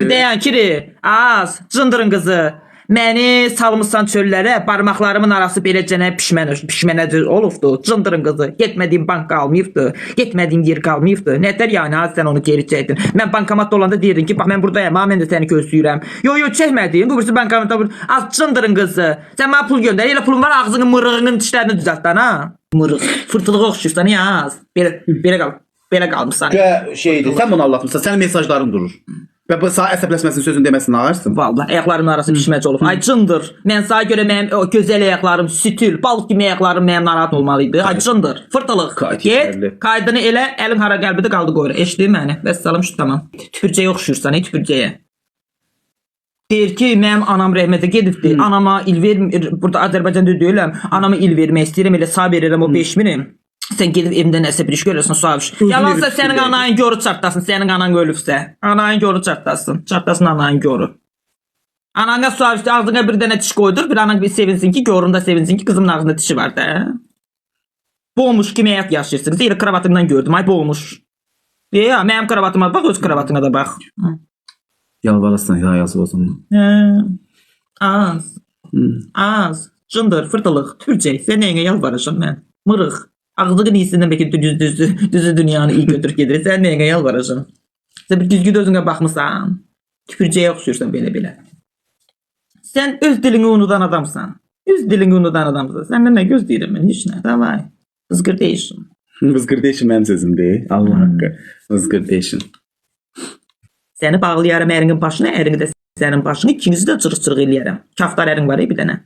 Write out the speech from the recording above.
Deyən kiri, az, cındırın qızı. Məni salmısan çöllərə, barmaqlarımın arası beləcənə pişmənə, pişmənəcə olubdu. Cındırın qızı. Getmədiyim bank qalmayıbdı. Getmədiyim yer qalmayıbdı. Nətər yəni az sən onu geri çəkdin. Mən bankomatda olanda deyirdin ki, bax mən buradayam, ha mən də səni gözləyirəm. Yo yo çəkmədin. Bu birisi bankomatda bur- az cındırın qızı. Sən mənə pul göndər. Elə pulun var ağzını, mırığını, dişlərini düzəltdən ha. Mırıq. Fırtılığa oxşuyursan ya az. Belə belə qal. Belə qalmısan. Ve şeydi sen bunu anlatmışsın. Senin mesajların durur. Bu sağ əsəbləşməsin sözünü deməsini ağarsın. Vallahi ayaqlarımın arası pişməcə olub. Ay cındır. Mən sənə görə mənim o gözəl ayaqlarım sütül, balıq kimi ayaqlarım mənim narahat olmalıydı. Ay cındır. Fırtılıq. Get, yerli. qaydını elə, əlin hara qəlbində qaldı qoyur. Eşitdin məni? Vəssalam şu tamam. Tüpürcəyə oxşuyursan, ey tüpürcəyə. Deyir ki, mənim anam rəhmətə gedibdi. Anama il vermir. Burada Azərbaycanda deyirəm. Anama il vermək istəyirəm, elə sağ verirəm o 5000-i. Sən gedib evimdə nəsə bir iş görürsən, suaviş. Yalansa verir. anan görü çartlasın, sənin anan ölübsə. Anan görü çartlasın. Çartlasın anan görü. Anana suaviş ağzına bir dənə diş qoydur, bir anan bir sevinsin ki, görün də sevinsin ki, qızımın ağzında dişi var da. Boğmuş kimi həyat yaşayırsınız. Elə kravatından gördüm, ay boğmuş. Ya, mənim kravatıma bax, öz kravatına da bax. Yalvarasın ya yazı olsun. Hə. Az. Az. Cındır, fırtılıq, türcək. Sən nəyinə yalvarırsan mən? Mırıq. Ağzını iyisindən bəlkə düz düzü, düzü dünyanı iyi götür gedir. Sən nəyinə yalvarırsan? Sən bir düzgün özünə baxmısan. Tüpürcəyə oxşuyursan belə-belə. Sən öz dilini unudan adamsan. Öz dilini unudan adamsan. Səndən nə gözləyirəm mən? Heç nə. Davay.Izgır değilsin. Vızgır değişin benim sözüm değil. Allah hakkı. Vızgır değişin. Səni bağlayaram ərinin başına, ərini də sənin başına, ikinizi də cırıq-cırıq eləyərəm. Kaftar ərin var bir dənə.